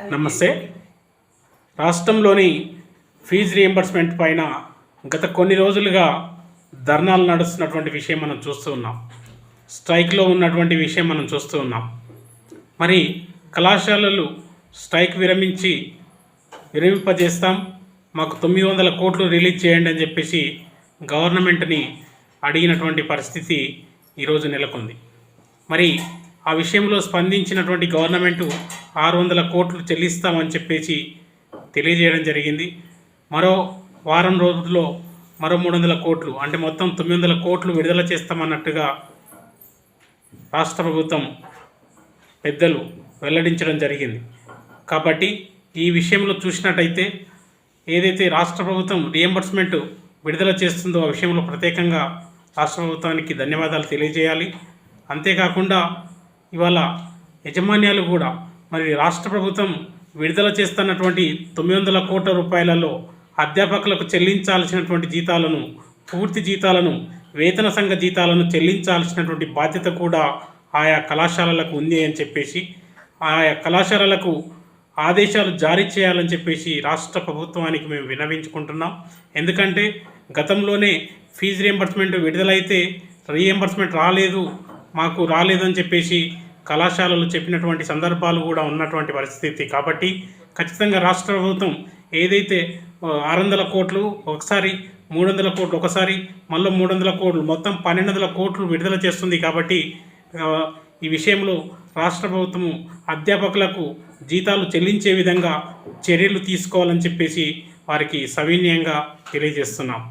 నమస్తే. రాష్ట్రంలోని fee reimbursement పైన గత కొన్ని రోజులుగా ధర్నాలు నడుస్తున్నటువంటి విషయం మనం చూస్తూ ఉన్నాం. స్ట్రైక్లో ఉన్నటువంటి విషయం మనం చూస్తూ ఉన్నాం. మరి కళాశాలలు స్ట్రైక్ విరమించి విరమింపజేస్తాం. మాకు తొమ్మిది వందల కోట్లు రిలీజ్ చేయండి అని చెప్పేసి గవర్నమెంట్ని అడిగినటువంటి పరిస్థితి ఈరోజు నెలకొంది. మరి ఆ విషయంలో స్పందించినటువంటి గవర్నమెంటు ఆరు వందల కోట్లు చెల్లిస్తామని చెప్పేసి తెలియజేయడం జరిగింది. మరో వారం రోజుల్లో మరో మూడు వందల కోట్లు అంటే మొత్తం తొమ్మిది వందల కోట్లు విడుదల చేస్తామన్నట్టుగా రాష్ట్ర ప్రభుత్వం పెద్దలు వెల్లడించడం జరిగింది. కాబట్టి ఈ విషయంలో చూసినట్టయితే ఏదైతే రాష్ట్ర ప్రభుత్వం రియంబర్స్మెంట్ విడుదల చేస్తుందో ఆ విషయంలో ప్రత్యేకంగా రాష్ట్ర ప్రభుత్వానికి ధన్యవాదాలు తెలియజేయాలి. అంతేకాకుండా ఇవాళ యజమాన్యాలు కూడా మరి రాష్ట్ర ప్రభుత్వం విడుదల చేస్తున్నటువంటి తొమ్మిది వందల కోట్ల రూపాయలలో అధ్యాపకులకు చెల్లించాల్సినటువంటి జీతాలను పూర్తి జీతాలను వేతన సంఘ జీతాలను చెల్లించాల్సినటువంటి బాధ్యత కూడా ఆయా కళాశాలలకు ఉంది అని చెప్పేసి ఆయా కళాశాలలకు ఆదేశాలు జారీ చేయాలని చెప్పేసి రాష్ట్ర ప్రభుత్వానికి మేము విన్నవించుకుంటున్నాం. ఎందుకంటే గతంలోనే ఫీజు రియంబర్స్మెంట్ విడుదలైతే రీఎంబర్స్మెంట్ రాలేదు మాకు రాలేదని చెప్పేసి కళాశాలలు చెప్పినటువంటి సందర్భాలు కూడా ఉన్నటువంటి పరిస్థితి. కాబట్టి ఖచ్చితంగా రాష్ట్ర ప్రభుత్వం ఏదైతే ఆరు వందల కోట్లు ఒకసారి మూడు వందల కోట్లు ఒకసారి మళ్ళీ మూడు వందల కోట్లు మొత్తం పన్నెండు వందల కోట్లు విడుదల చేస్తుంది కాబట్టి ఈ విషయంలో రాష్ట్ర ప్రభుత్వము అధ్యాపకులకు జీతాలు చెల్లించే విధంగా చర్యలు తీసుకోవాలని చెప్పేసి వారికి సవినయంగా తెలియజేస్తున్నాం.